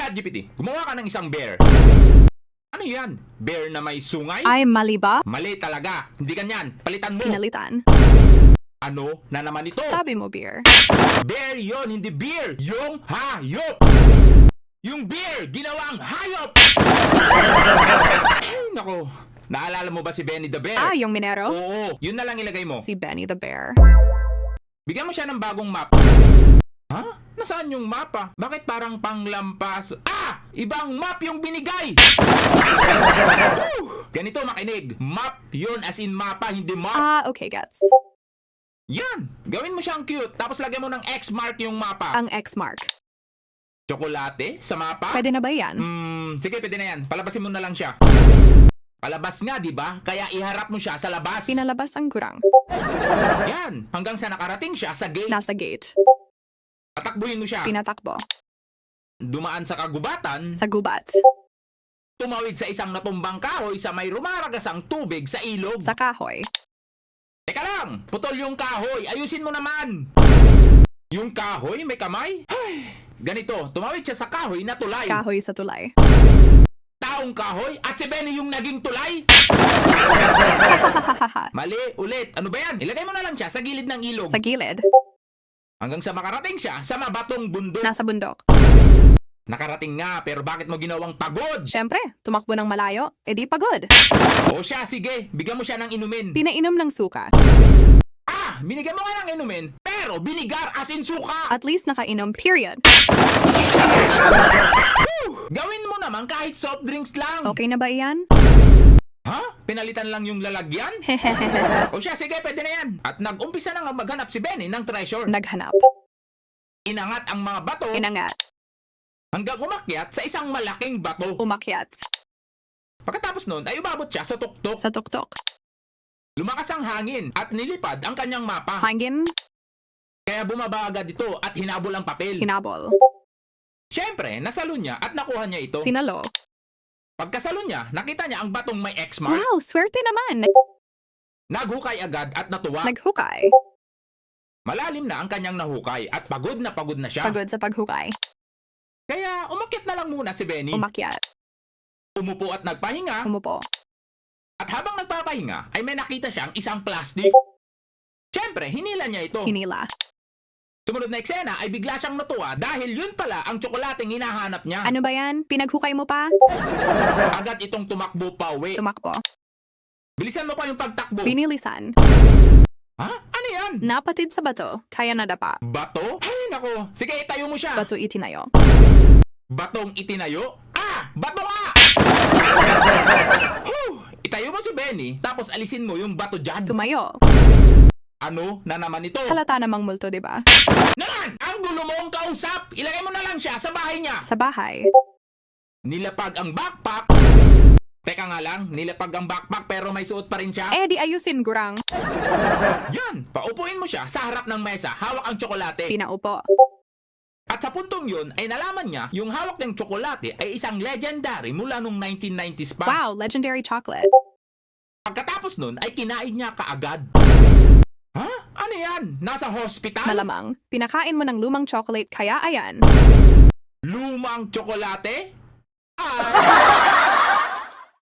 ChatGPT, gumawa ka ng isang bear. Ano yan? Bear na may sungay? Ay, mali ba? Mali talaga. Hindi ganyan. Palitan mo. Pinalitan. Ano na naman ito? Sabi mo, beer. Bear yon, hindi beer. Yung hayop. Yung beer, ginawang hayop. Ay, nako. Naalala mo ba si Benny the Bear? Ah, yung minero? Oo, yun na lang ilagay mo. Si Benny the Bear. Bigyan mo siya ng bagong map. Ha? Nasaan yung mapa? Bakit parang panglampas? Ah! Ibang map yung binigay! Ganito makinig. Map yun as in mapa, hindi map. Ah, okay, gets. Yan! Gawin mo siyang cute, tapos lagyan mo ng X mark yung mapa. Ang X mark. Tsokolate sa mapa? Pwede na ba yan? Hmm, sige, pwede na yan. Palabasin mo na lang siya. Palabas nga, di ba? Kaya iharap mo siya sa labas. Pinalabas ang gurang. yan! Hanggang sa nakarating siya sa gate. Nasa gate. Patakbuhin mo siya. Pinatakbo. Dumaan sa kagubatan. Sa gubat. tumawid sa isang natumbang kahoy sa may rumaragasang tubig sa ilog. Sa kahoy. Teka lang, putol yung kahoy, ayusin mo naman. Yung kahoy may kamay? Ay, ganito, tumawid siya sa kahoy na tulay. Kahoy sa tulay. Taong kahoy at si Benny yung naging tulay? Mali, ulit. Ano ba yan? Ilagay mo na lang siya sa gilid ng ilog. sa gilid. Hanggang sa makarating siya sa mabatong bundok. Nasa bundok. Nakarating nga, pero bakit mo ginawang pagod? Siyempre, tumakbo ng malayo. E di pagod. O siya, sige, bigyan mo siya ng inumin. Pinainom ng suka. ah, binigyan mo nga ng inumin, pero binigar as in suka. At least nakainom, period. Gawin mo naman kahit soft drinks lang. Okay na ba iyan? Ha? Pinalitan lang yung lalagyan? o siya, sige, pwede na yan. At nag-umpisa na nga maghanap si Benny ng treasure. Naghanap. Inangat ang mga bato Inangat. hanggang umakyat sa isang malaking bato. Umakyat. Pagkatapos nun, ay umabot siya sa tuktok. Sa tuktok. Lumakas ang hangin at nilipad ang kanyang mapa. Hangin. Kaya bumaba agad ito at hinabol ang papel. Hinabol. Siyempre, nasalo niya at nakuha niya ito. Sinalo. Pagkasalo niya, nakita niya ang batong may X mark. Wow, swerte naman. Naghukay agad at natuwa. Naghukay. Malalim na ang kanyang nahukay at pagod na pagod na siya. Pagod sa paghukay. Kaya umakyat na lang muna si Benny. Umakyat. Umupo at nagpahinga. Umupo. At habang nagpapahinga, ay may nakita siyang isang plastic. Siyempre, hinila niya ito. Hinila. Sumunod na eksena ay bigla siyang natuwa dahil yun pala ang tsokolating hinahanap niya. Ano ba yan? Pinaghukay mo pa? Agad itong tumakbo pa uwi. Tumakbo. Bilisan mo pa yung pagtakbo. Binilisan. ha? Ano yan? Napatid sa bato. Kaya nadapa. Bato? Ay, nako. Sige, itayo mo siya. Bato itinayo. Batong itinayo? Ah! Bato nga! Itayo mo si Benny, tapos alisin mo yung bato dyan. Tumayo. Ano na naman ito? Halata namang multo, di ba? Naman! Ang gulo mong kausap! Ilagay mo na lang siya sa bahay niya. Sa bahay. Nilapag ang backpack. Teka nga lang, nilapag ang backpack pero may suot pa rin siya. Eh, di ayusin, gurang. Yan, paupuin mo siya sa harap ng mesa, hawak ang tsokolate. Pinaupo. At sa puntong yun ay nalaman niya yung hawak ng tsokolate ay isang legendary mula nung 1990s pa. Wow, legendary chocolate. Pagkatapos nun ay kinain niya kaagad. Ha? Ano yan? Nasa hospital? Malamang. Pinakain mo ng lumang chocolate, kaya ayan. Lumang tsokolate? Ah!